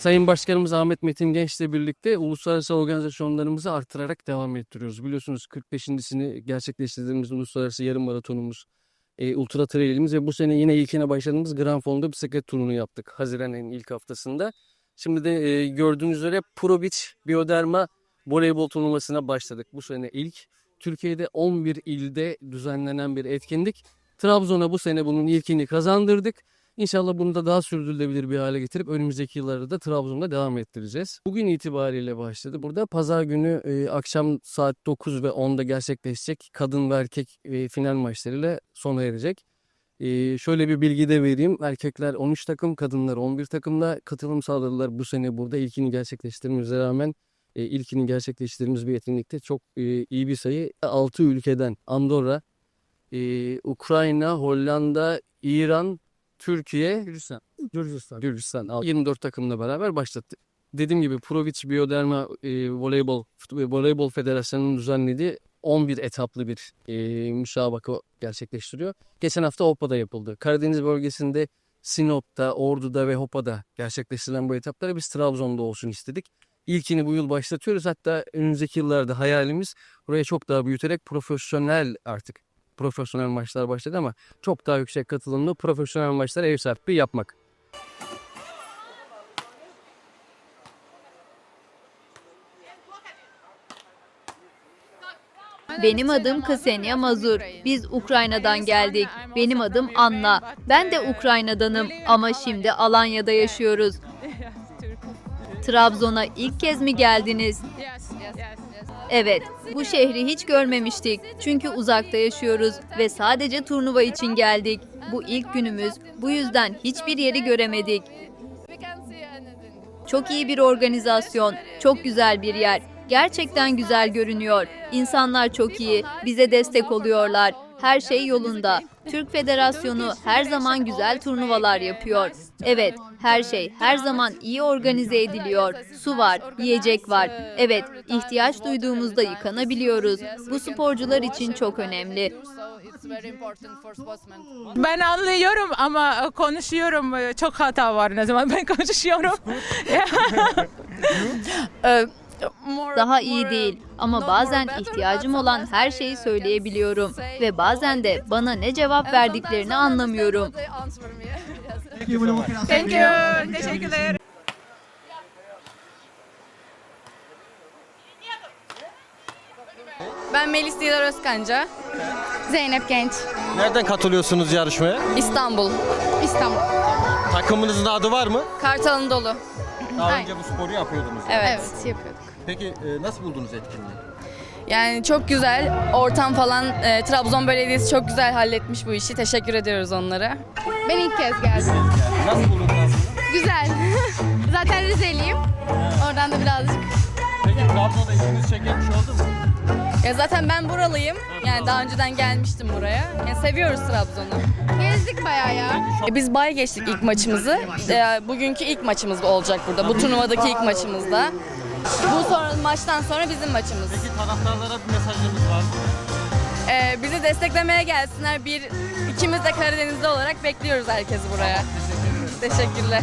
Sayın Başkanımız Ahmet Metin Genç'le birlikte uluslararası organizasyonlarımızı artırarak devam ettiriyoruz. Biliyorsunuz 45.sini gerçekleştirdiğimiz uluslararası yarım maratonumuz, e, ultra trailimiz ve bu sene yine ilkine başladığımız Grand Fondo bisiklet turunu yaptık Haziran ayının ilk haftasında. Şimdi de e, gördüğünüz üzere Pro Beach Bioderma voleybol turnuvasına başladık. Bu sene ilk Türkiye'de 11 ilde düzenlenen bir etkinlik. Trabzon'a bu sene bunun ilkini kazandırdık. İnşallah bunu da daha sürdürülebilir bir hale getirip önümüzdeki yıllarda da Trabzon'da devam ettireceğiz. Bugün itibariyle başladı. Burada pazar günü e, akşam saat 9 ve 10'da gerçekleşecek kadın ve erkek e, final maçlarıyla sona erecek. E, şöyle bir bilgi de vereyim. Erkekler 13 takım, kadınlar 11 takımla katılım sağladılar. Bu sene burada ilkini gerçekleştirmemize rağmen e, ilkini gerçekleştirdiğimiz bir etkinlikte çok e, iyi bir sayı. 6 ülkeden Andorra, e, Ukrayna, Hollanda, İran, Türkiye, Gürcistan. Gürcistan. Gürcistan. al- 24 takımla beraber başlattı. Dediğim gibi Provic Bioderma e, Voleybol Fut- Voleybol Federasyonu'nun düzenlediği 11 etaplı bir e, müsabaka gerçekleştiriyor. Geçen hafta Hopa'da yapıldı. Karadeniz bölgesinde Sinop'ta, Ordu'da ve Hopa'da gerçekleştirilen bu etapları biz Trabzon'da olsun istedik. İlkini bu yıl başlatıyoruz. Hatta önümüzdeki yıllarda hayalimiz buraya çok daha büyüterek profesyonel artık profesyonel maçlar başladı ama çok daha yüksek katılımlı profesyonel maçlara ev sahipliği yapmak. Benim adım Ksenia Mazur. Biz Ukrayna'dan geldik. Benim adım Anna. Ben de Ukrayna'danım ama şimdi Alanya'da yaşıyoruz. Trabzon'a ilk kez mi geldiniz? Evet, bu şehri hiç görmemiştik. Çünkü uzakta yaşıyoruz ve sadece turnuva için geldik. Bu ilk günümüz, bu yüzden hiçbir yeri göremedik. Çok iyi bir organizasyon, çok güzel bir yer. Gerçekten güzel görünüyor. İnsanlar çok iyi, bize destek oluyorlar. Her şey yolunda. Türk Federasyonu her zaman güzel turnuvalar yapıyor. Evet, her şey her zaman iyi organize ediliyor. Su var, yiyecek var. Evet, ihtiyaç duyduğumuzda yıkanabiliyoruz. Bu sporcular için çok önemli. Ben anlıyorum ama konuşuyorum çok hata var ne zaman ben konuşuyorum. Daha iyi değil ama bazen ihtiyacım olan her şeyi söyleyebiliyorum ve bazen de bana ne cevap verdiklerini anlamıyorum. Thank you. Teşekkürler. Ben Melis Didar Özkanca. Zeynep Genç. Nereden katılıyorsunuz yarışmaya? İstanbul. İstanbul. Takımınızın adı var mı? Kartal Anadolu. Daha Aynen. önce bu sporu yapıyordunuz. Evet. Evet yapıyorduk. Peki e, nasıl buldunuz etkinliği? Yani çok güzel. Ortam falan e, Trabzon Belediyesi çok güzel halletmiş bu işi. Teşekkür ediyoruz onlara. Ben ilk kez geldim. Nasıl buldunuz? Güzel. Zaten Rizeliyim. Oradan da birazcık. Peki Trabzon'da bir şey oldu mu? Ya zaten ben buralıyım. Yani daha önceden gelmiştim buraya. Yani seviyoruz Trabzon'u. Gezdik bayağı ya. E, Biz bay geçtik ilk maçımızı. E, bugünkü ilk maçımız olacak burada. Bu turnuvadaki ilk maçımızda. Bu sonra maçtan sonra bizim maçımız. Peki taraftarlara bir mesajınız var mı? Ee, bizi desteklemeye gelsinler. Bir ikimiz de Karadeniz'de olarak bekliyoruz herkesi buraya. Teşekkürler.